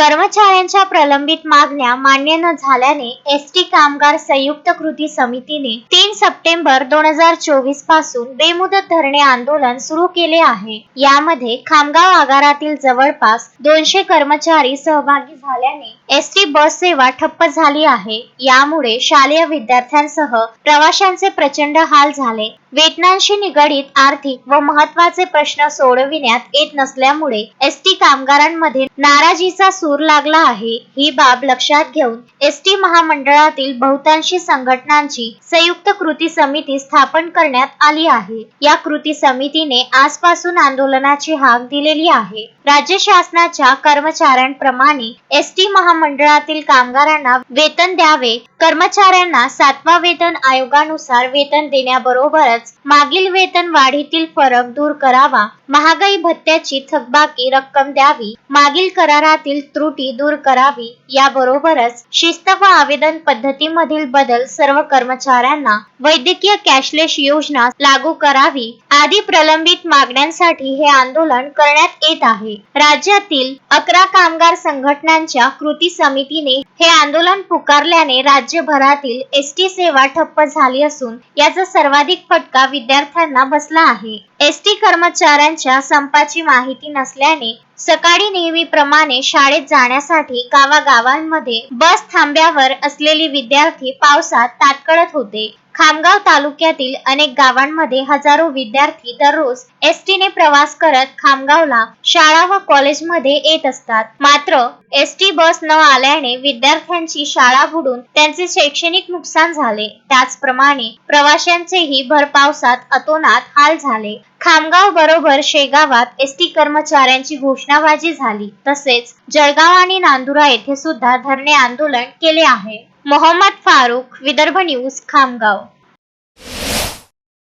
कर्मचाऱ्यांच्या प्रलंबित मागण्या मान्य न झाल्याने एस टी कामगार संयुक्त कृती समितीने तीन सप्टेंबर दोन हजार चोवीसपासून बेमुदत धरणे आंदोलन सुरू केले आहे. यामध्ये खामगाव आगारातील जवळपास दोनशे कर्मचारी सहभागी झाल्याने एस टी बस सेवा ठप्प झाली आहे. यामुळे शालेय विद्यार्थ्यांसह प्रवाशांचे प्रचंड हाल झाले. वेतनांशी निगडीत आर्थिक व महत्त्वाचे प्रश्न सोडविण्यात येत नसल्यामुळे एस टी कामगारांमध्ये नाराजीचा सूर लागला आहे. ही बाब लक्षात घेऊन एस टी महामंडळातील बहुतांशी संघटनांची संयुक्त कृती समिती स्थापन करण्यात आली आहे. या कृती समितीने आजपासून आंदोलनाची हाक दिलेली आहे. राज्य शासनाच्या कर्मचाऱ्यांप्रमाणे एस टी महामंडळातील कामगारांना वेतन द्यावे कर्मचाऱ्यांना सातवा वेतन आयोगानुसार वेतन देण्याबरोबरच मागील वेतन वाढीतील फरक दूर करावा महागाई भत्त्याची थकबाकी रक्कम द्यावी मागील करारातील त्रुटी दूर करावी याबरोबरच शिस्त व आवेदन पद्धतीमधील बदल सर्व कर्मचाऱ्यांना वैद्यकीय कॅशलेस योजना लागू करावी आदी प्रलंबित मागण्यांसाठी हे आंदोलन करण्यात येत आहे. राज्यातील अकरा कामगार संघटनांच्या कृती समितीने हे आंदोलन पुकारल्याने राज्यभरातील एस टी सेवा ठप्प झाली असून याचा सर्वाधिक फटका विद्यार्थ्यांना बसला आहे. एस टी कर्मचाऱ्यांच्या संपाची माहिती नसल्याने सकाळी नेहमीप्रमाणे शाळेत जाण्यासाठी गावागावांमध्ये बस थांब्यावर असलेले विद्यार्थी पावसात ताटकळत होते. खामगाव तालुक्यातील अनेक गावांमध्ये हजारो विद्यार्थी दररोज एस टी ने प्रवास करत खामगावला शाळा व कॉलेजमध्ये येत असतात. मात्र एस टी बस न आल्याने विद्यार्थ्यांची शाळा बुडून त्यांचे शैक्षणिक नुकसान झाले. त्याचप्रमाणे प्रवाशांचेही भर पावसात अतोनात हाल झाले. खामगाव बरोबर शेगावात एस टी कर्मचाऱ्यांची घोषणाबाजी झाली. तसेच जळगाव आणि नांदुरा येथे सुद्धा धरणे आंदोलन केले आहे. मोहम्मद फारुख विदर्भ न्यूज खामगाव.